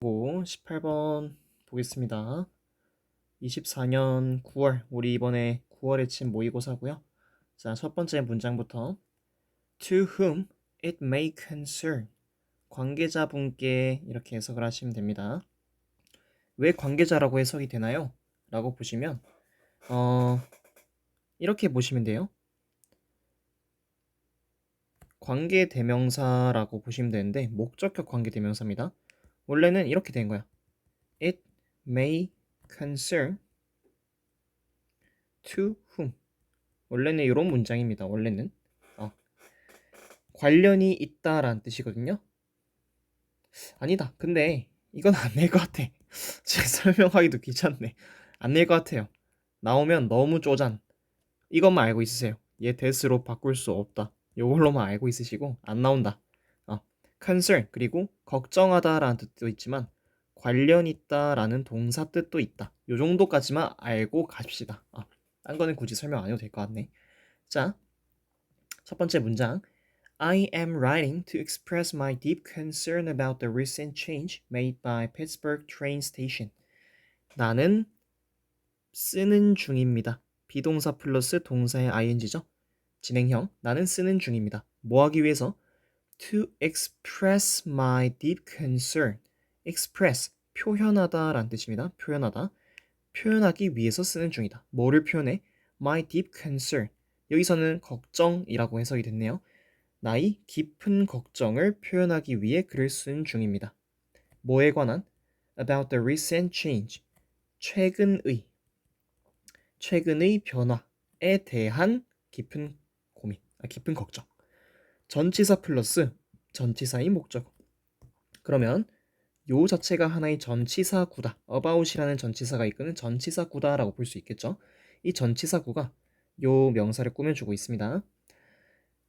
고 18번 보겠습니다. 24년 9월, 우리 이번에 9월에 친 모의고사고요. 자, 첫 번째 문장부터 To whom it may concern 관계자분께 이렇게 해석을 하시면 됩니다. 왜 관계자라고 해석이 되나요? 라고 보시면 어, 이렇게 보시면 돼요. 관계 대명사라고 보시면 되는데 목적격 관계 대명사입니다. 원래는 이렇게 된 거야. It may concern to whom. 원래는 이런 문장입니다. 원래는 어. 관련이 있다라는 뜻이거든요. 아니다. 근데 이건 안낼것 같아. 제가 설명하기도 귀찮네. 안낼것 같아요. 나오면 너무 쪼잔. 이것만 알고 있으세요. 얘 대스로 바꿀 수 없다. 이걸로만 알고 있으시고 안 나온다. 어. concern 그리고 걱정하다라는 뜻도 있지만 관련 있다라는 동사 뜻도 있다. 요 정도까지만 알고 갑시다. 어. 딴 거는 굳이 설명 안 해도 될 것 같네. 자, 첫 번째 문장. I am writing to express my deep concern about the recent change made by Pittsburgh train station. 나는 쓰는 중입니다. 비동사 플러스 동사의 ing죠. 진행형. 나는 쓰는 중입니다. 뭐 하기 위해서? To express my deep concern. express 표현하다 라는 뜻입니다. 표현하다. 표현하기 위해서 쓰는 중이다. 뭐를 표현해? My deep concern. 여기서는 걱정이라고 해석이 됐네요. 나의 깊은 걱정을 표현하기 위해 글을 쓰는 중입니다. 뭐에 관한? About the recent change. 최근의 최근의 변화에 대한 깊은 고민, 아, 깊은 걱정. 전치사 플러스 전치사의 목적. 그러면 요 자체가 하나의 전치사구다. about이라는 전치사가 이끄는 전치사구다라고 볼 수 있겠죠. 이 전치사구가 요 명사를 꾸며주고 있습니다.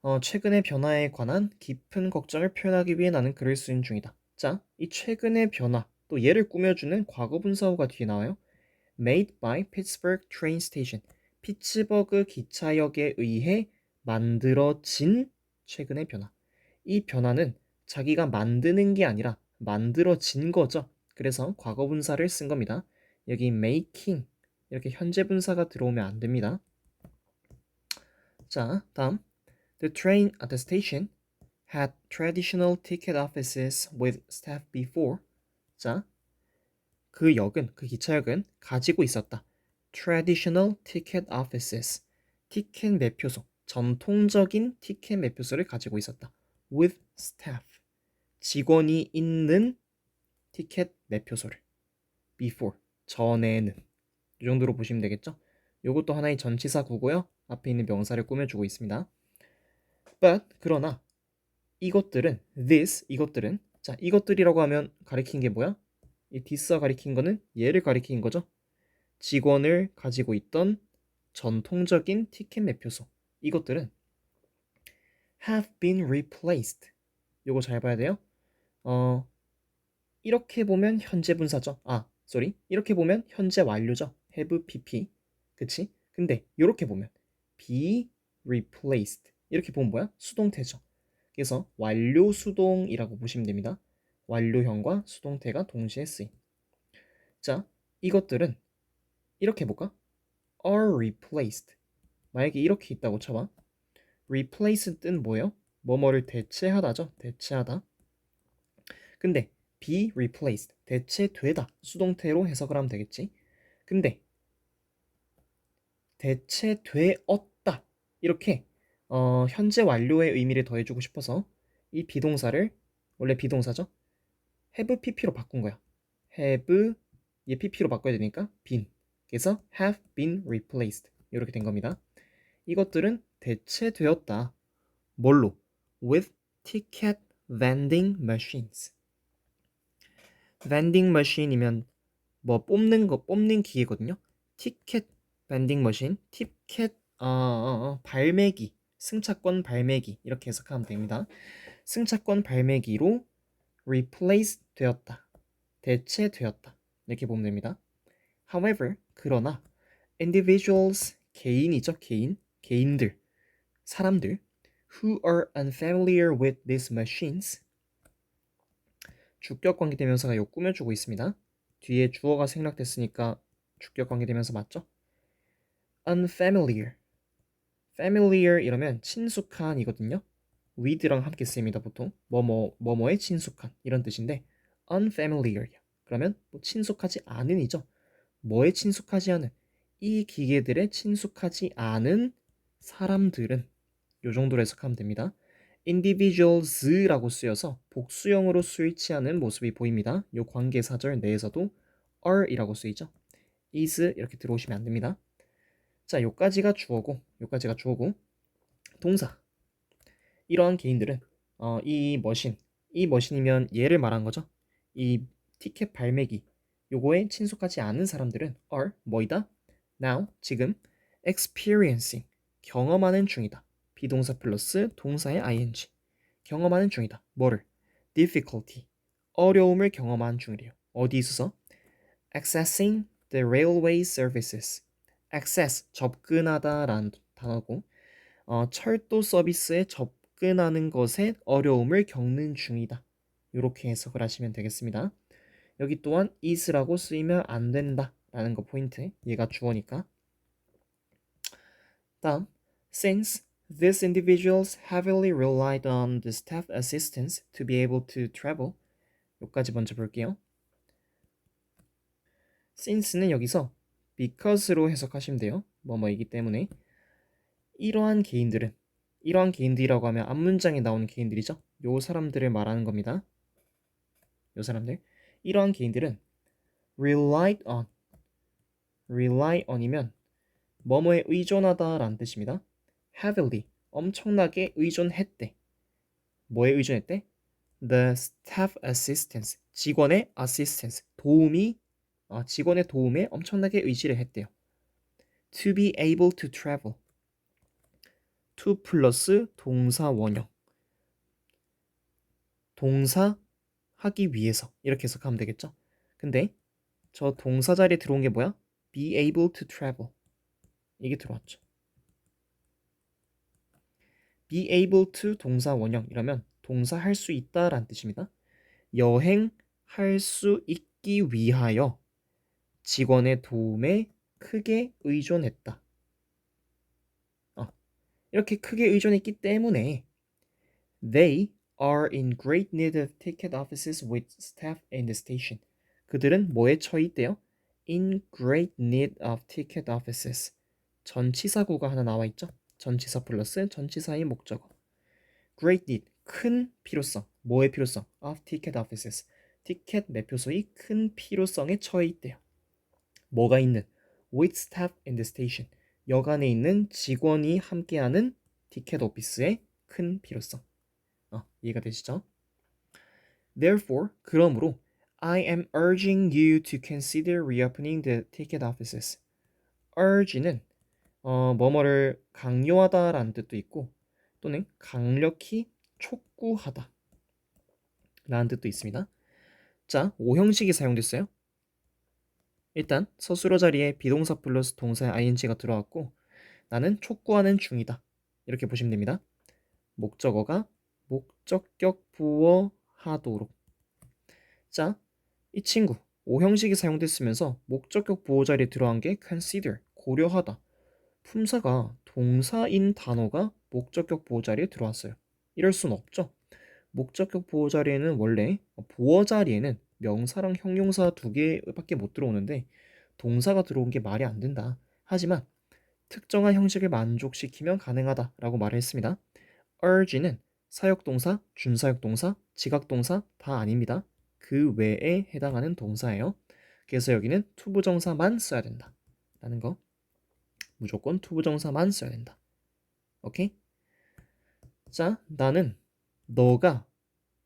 어, 최근의 변화에 관한 깊은 걱정을 표현하기 위해 나는 글을 쓰는 중이다. 자, 이 최근의 변화, 또 얘를 꾸며주는 과거분사어가 뒤에 나와요. Made by Pittsburgh Train Station. 피츠버그 기차역에 의해 만들어진 최근의 변화. 이 변화는 자기가 만드는 게 아니라 만들어진 거죠. 그래서 과거 분사를 쓴 겁니다. 여기 making 이렇게 현재 분사가 들어오면 안 됩니다. 자, 다음. The train at the station had traditional ticket offices with staff before. 자, 그 역은, 그 기차역은 가지고 있었다. traditional ticket offices. 티켓 매표소, 전통적인 티켓 매표소를 가지고 있었다. with staff. 직원이 있는 티켓 매표소를. before. 전에는. 이 정도로 보시면 되겠죠? 이것도 하나의 전치사 구고요. 앞에 있는 명사를 꾸며주고 있습니다. but 그러나 이것들은 this 이것들은 자 이것들이라고 하면 가리킨 게 뭐야? 이 this가 가리킨 거는 얘를 가리킨 거죠. 직원을 가지고 있던 전통적인 티켓 매표소 이것들은 have been replaced. 요거 잘 봐야 돼요. 어 이렇게 보면 현재 분사죠. 아, 쏘리. 이렇게 보면 현재 완료죠. have pp. 그치? 근데 이렇게 보면 be replaced. 이렇게 보면 뭐야? 수동태죠. 그래서 완료 수동이라고 보시면 됩니다. 완료형과 수동태가 동시에 쓰임. 자, 이것들은 이렇게 볼까? are replaced. 만약에 이렇게 있다고 쳐봐. replace 뜻 뭐예요? 뭐뭐를 대체하다죠. 대체하다. 근데 be replaced 대체되다 수동태로 해석을 하면 되겠지. 근데 대체되었다 이렇게 어, 현재 완료의 의미를 더해주고 싶어서 이 비동사를 원래 비동사죠. have pp로 바꾼 거야. have 얘 pp로 바꿔야 되니까 been. 그래서 have been replaced 이렇게 된 겁니다. 이것들은 대체되었다. 뭘로? with ticket vending machines. vending machine이면 뭐 뽑는 거 뽑는 기계거든요. 티켓 vending machine, 티켓 어, 어, 어, 발매기, 승차권 발매기 이렇게 해석하면 됩니다. 승차권 발매기로 replace 되었다. 대체되었다. 이렇게 보면 됩니다. However, 그러나 individuals 개인이죠, 개인, 개인들, 사람들 who are unfamiliar with these machines 주격 관계 대명사가 요 꾸며주고 있습니다. 뒤에 주어가 생략됐으니까 주격 관계 대명사 맞죠? unfamiliar. familiar 이러면 친숙한이거든요. with랑 함께 쓰입니다, 보통. 뭐뭐 뭐뭐에 친숙한 이런 뜻인데 unfamiliar. 그러면 뭐 친숙하지 않은이죠. 뭐에 친숙하지 않은 이 기계들에 친숙하지 않은 사람들은 요 정도로 해석하면 됩니다. individuals라고 쓰여서 복수형으로 수일치하는 모습이 보입니다. 요 관계사절 내에서도 are이라고 쓰이죠. is 이렇게 들어오시면 안 됩니다. 자, 요까지가 주어고, 요까지가 주어고, 동사. 이러한 개인들은 어, 이 머신, 이 머신이면 얘를 말한 거죠. 이 티켓 발매기, 요거에 친숙하지 않은 사람들은 are 뭐이다? now 지금 experiencing 경험하는 중이다. 비동사 플러스 동사의 ing 경험하는 중이다. 뭐를? difficulty 어려움을 경험하는 중이래요. 어디 있어서? accessing the railway services access 접근하다라는 단어고 어, 철도 서비스에 접근하는 것에 어려움을 겪는 중이다. 이렇게 해석을 하시면 되겠습니다. 여기 또한 is라고 쓰이면 안 된다라는 거 포인트. 얘가 주어니까. 다음 since these individuals heavily relied on the staff assistance to be able to travel 여기까지 먼저 볼게요. since는 여기서 because로 해석하시면 돼요. 뭐뭐이기 때문에 이러한 개인들은 이러한 개인들이라고 하면 앞 문장에 나오는 개인들이죠. 요 사람들을 말하는 겁니다. 요 사람들 이러한 개인들은 relied on rely on이면 뭐뭐에 의존하다라는 뜻입니다. Heavily 엄청나게 의존했대. 뭐에 의존했대? The staff assistance 직원의 assistance 도움이 어, 직원의 도움에 엄청나게 의지를 했대요. To be able to travel to 플러스 동사 원형 동사 하기 위해서 이렇게 해석하면 되겠죠. 근데 저 동사 자리에 들어온 게 뭐야? be able to travel 이게 들어왔죠. Be able to 동사 원형 이러면 동사 할 수 있다라는 뜻입니다. 여행 할 수 있기 위하여 직원의 도움에 크게 의존했다. 어, 이렇게 크게 의존했기 때문에 they are in great need of ticket offices with staff in the station. 그들은 뭐에 처해 있대요? in great need of ticket offices. 전치사구가 하나 나와 있죠? 전치사 플러스 전치사의 목적어. great need 큰 필요성. 뭐의 필요성? of ticket offices. 티켓 매표소의 큰 필요성에 처해 있대요. 뭐가 있는? with staff in the station. 역 안에 있는 직원이 함께하는 티켓 오피스의 큰 필요성. 어, 이해가 되시죠? Therefore, 그러므로 I am urging you to consider reopening the ticket offices. urge는 어, 뭐뭐를 강요하다라는 뜻도 있고 또는 강력히 촉구하다 라는 뜻도 있습니다. 자, 오형식이 사용됐어요. 일단 서술어 자리에 비동사 플러스 동사의 ing가 들어왔고 나는 촉구하는 중이다. 이렇게 보시면 됩니다. 목적어가 목적격 부어 하도록. 자, 이 친구 오형식이 사용됐으면서 목적격 부호 자리에 들어간 게 consider 고려하다. 품사가 동사인 단어가 목적격 보호 자리에 들어왔어요. 이럴 순 없죠. 목적격 보호 자리에는 원래 보어 자리에는 명사랑 형용사 두 개밖에 못 들어오는데 동사가 들어온 게 말이 안 된다. 하지만 특정한 형식을 만족시키면 가능하다라고 말을 했습니다. urge는 사역동사, 준사역동사, 지각동사 다 아닙니다. 그 외에 해당하는 동사예요. 그래서 여기는 투부정사만 써야 된다. 라는 거. 무조건 투부정사만 써야 된다. 오케이? 자, 나는 너가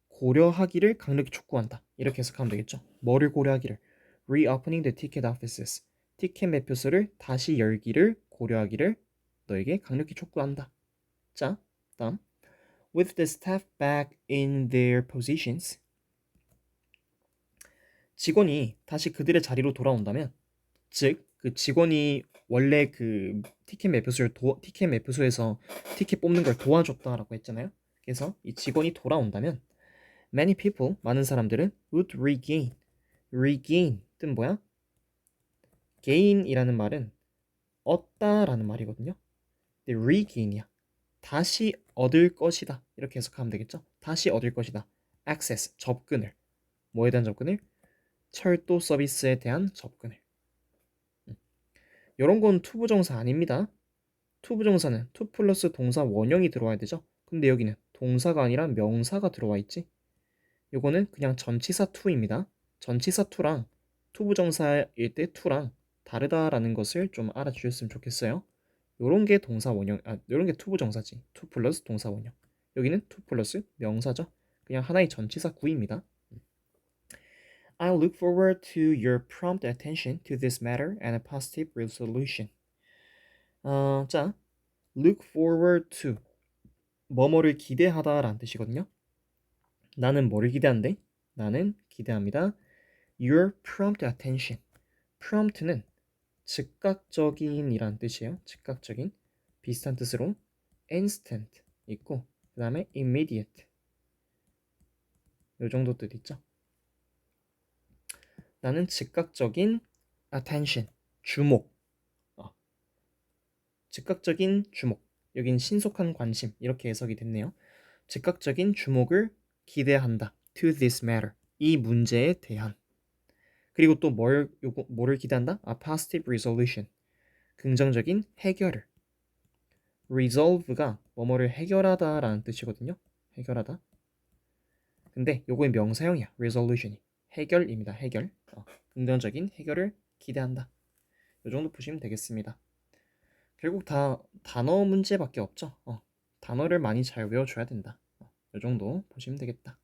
고려하기를 강력히 촉구한다. 이렇게 해석하면 되겠죠. 뭐를 고려하기를? Reopening the ticket offices. 티켓 매표소를 다시 열기를 고려하기를 너에게 강력히 촉구한다. 자, 다음. With the staff back in their positions. 직원이 다시 그들의 자리로 돌아온다면, 즉, 그 직원이 원래 그 티켓 매표소를 도, 티켓 매표소에서 티켓 뽑는 걸 도와줬다라고 했잖아요. 그래서 이 직원이 돌아온다면 Many people, 많은 사람들은 would regain. regain 뜻 뭐야? gain이라는 말은 얻다라는 말이거든요. 근데 regain이야. 다시 얻을 것이다. 이렇게 해석하면 되겠죠? 다시 얻을 것이다. access, 접근을. 뭐에 대한 접근을? 철도 서비스에 대한 접근을. 이런 건 투부정사 아닙니다. 투부정사는 투 플러스 동사 원형이 들어와야 되죠. 근데 여기는 동사가 아니라 명사가 들어와 있지. 요거는 그냥 전치사 투입니다. 전치사 투랑 투부정사일 때 투랑 다르다라는 것을 좀 알아주셨으면 좋겠어요. 요런 게 동사 원형, 아, 요런 게 투부정사지. 투 플러스 동사 원형. 여기는 투 플러스 명사죠. 그냥 하나의 전치사 구입니다. I look forward to your prompt attention to this matter and a positive resolution. 어, 자, look forward to 뭐뭐를 기대하다라는 뜻이거든요. 나는 뭐를 기대한대? 나는 기대합니다. Your prompt attention. prompt는 즉각적인이란 뜻이에요. 즉각적인. 비슷한 뜻으로 instant 있고 그 다음에 immediate 요 정도 뜻 있죠. 나는 즉각적인 attention 주목 어. 즉각적인 주목 여긴 신속한 관심 이렇게 해석이 됐네요. 즉각적인 주목을 기대한다. to this matter 이 문제에 대한 그리고 또 뭘 요거 뭐를 기대한다? a positive resolution 긍정적인 해결을 resolve가 뭐뭐를 해결하다라는 뜻이거든요. 해결하다. 근데 요거의 명사형이야. resolution이 해결입니다. 해결. 어, 긍정적인 해결을 기대한다. 요 정도 보시면 되겠습니다. 결국 다 단어 문제밖에 없죠. 어, 단어를 많이 잘 외워줘야 된다. 어, 요 정도 보시면 되겠다.